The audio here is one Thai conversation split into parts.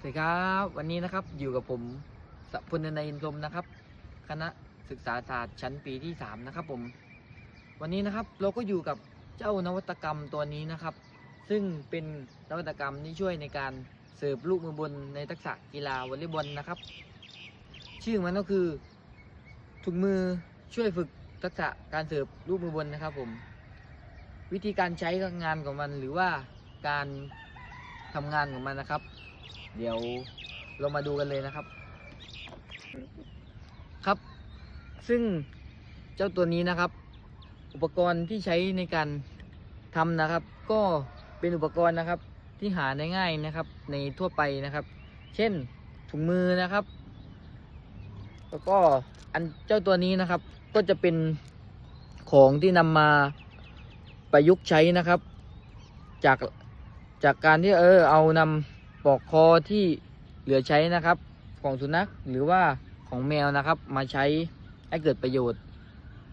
สวัสดีครับวันนี้นะครับอยู่กับผมสพุนนัยอินทรมนะครับ คณะศึกษาศาสตร์ชั้นปีที่ 3 นะครับผม วันนี้นะครับเราก็อยู่กับเจ้านวัตกรรมตัวนี้นะครับ ซึ่งเป็นนวัตกรรมที่ช่วยในการเสิร์ฟลูกมือบนในทักษะกีฬาวอลเลย์บอลนะครับ ชื่อมันก็คือถุงมือช่วยฝึกทักษะการเสิร์ฟลูกมือบนนะครับผม วิธีการใช้งานของมันหรือว่าการทำงานของมันนะครับ เดี๋ยวเรามาดูกันเลยนะครับ ครับ ซึ่งเจ้าตัวนี้นะครับ อุปกรณ์ที่ใช้ในการทำนะครับ ก็เป็นอุปกรณ์นะครับที่หาได้ง่ายนะครับ ในทั่วไปนะครับ เช่นถุงมือนะครับ แล้วก็อันเจ้าตัวนี้นะครับ ก็จะเป็นของที่นำมาประยุกต์ใช้นะครับ จากจากการที่เออเอานำ ปลอกคอที่เหลือใช้นะครับ ของสุนัขหรือว่าของแมวนะครับ มาใช้ให้เกิดประโยชน์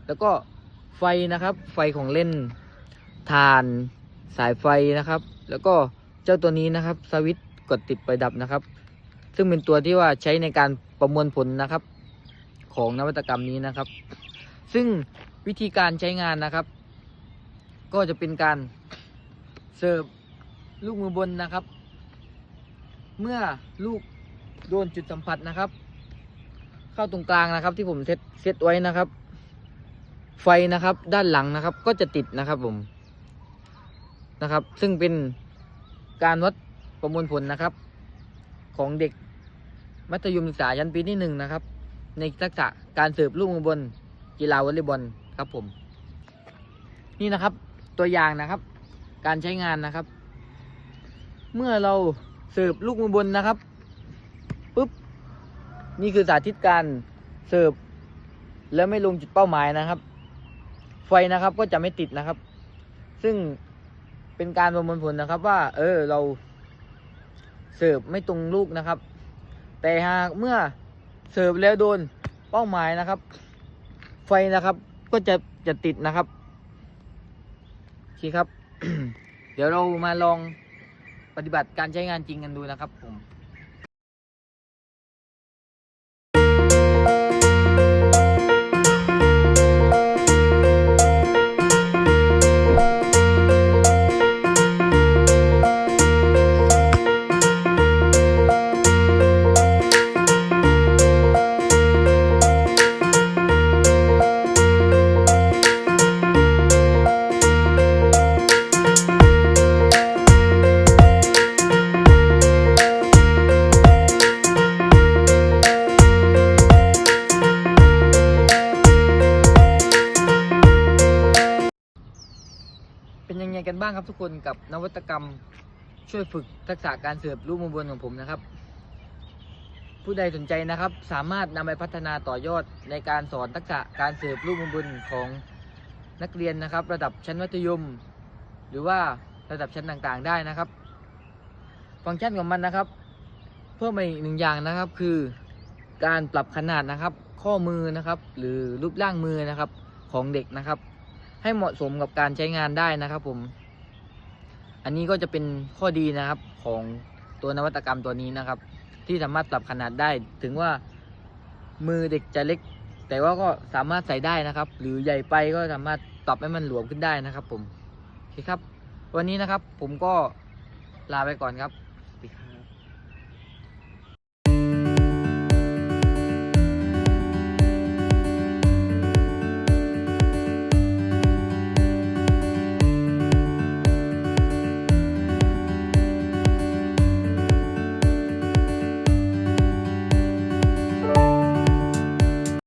แล้วก็ไฟนะครับ ไฟของเล่นทานสายไฟนะครับ แล้วก็เจ้าตัวนี้นะครับสวิตกดติดไปดับนะครับ ซึ่งเป็นตัวที่ว่าใช้ในการประมวลผลนะครับ ของนวัตกรรมนี้นะครับ ซึ่งวิธีการใช้งานนะครับ ก็จะเป็นการเสิร์ฟลูกมือบนนะครับ เมื่อลูกโดนจุดสัมผัสนะครับ เข้าตรงกลางนะครับ ที่ผมเซตเซตไว้นะครับ ไฟนะครับ ด้านหลังนะครับ ก็จะติดนะครับผมนะครับ ซึ่งเป็นการวัดประมวลผลนะครับ ของเด็กมัธยมศึกษาชั้นปีที่หนึ่งนะครับ ในทักษะการเสิร์ฟลูกมือบนกีฬาวอลเลย์บอลครับผม นี่นะครับตัวอย่างนะครับ การใช้งานนะครับ เมื่อเรา เสิร์ฟลูกมือบนนะครับปุ๊บนี่คือสาธิตการเสิร์ฟแล้วไม่ลงจุดเป้าหมายนะครับ ไฟนะครับก็จะไม่ติดนะครับ ซึ่งเป็นการประมวลผลนะครับว่า เออเราเสิร์ฟไม่ตรงลูกนะครับ แต่หากเมื่อเสิร์ฟแล้วโดนเป้าหมายนะครับ ไฟนะครับก็จะจะติดนะครับโอเคครับ เดี๋ยวเรามาลอง ปฏิบัติการใช้งานจริงกันดูนะครับผม กันบ้างครับทุกคนกับนวัตกรรมช่วยฝึกทักษะการเสิร์ฟลูกมือบนของผมนะครับ ผู้ใดสนใจนะครับ สามารถนำไปพัฒนาต่อยอดในการสอนทักษะการเสิร์ฟลูกมือบนของนักเรียนนะครับ ระดับชั้นมัธยม หรือว่าระดับชั้นต่างๆได้นะครับ ฟังก์ชันของมันนะครับ เพิ่มมาอีกหนึ่งอย่างนะครับคือการปรับขนาดนะครับ ข้อมือนะครับ หรือรูปร่างมือนะครับของเด็กนะครับ ให้เหมาะสมกับการใช้งานได้นะครับผม อันนี้ก็จะเป็นข้อดีนะครับของตัวนวัตกรรมตัวนี้นะครับ ที่สามารถปรับขนาดได้ ถึงว่ามือเด็กจะเล็ก แต่ว่าก็สามารถใส่ได้นะครับ หรือใหญ่ไปก็สามารถปรับให้มันหลวมขึ้นได้นะครับ ผมโอเคครับ วันนี้นะครับผมก็ลาไปก่อนครับสวัสดีครับ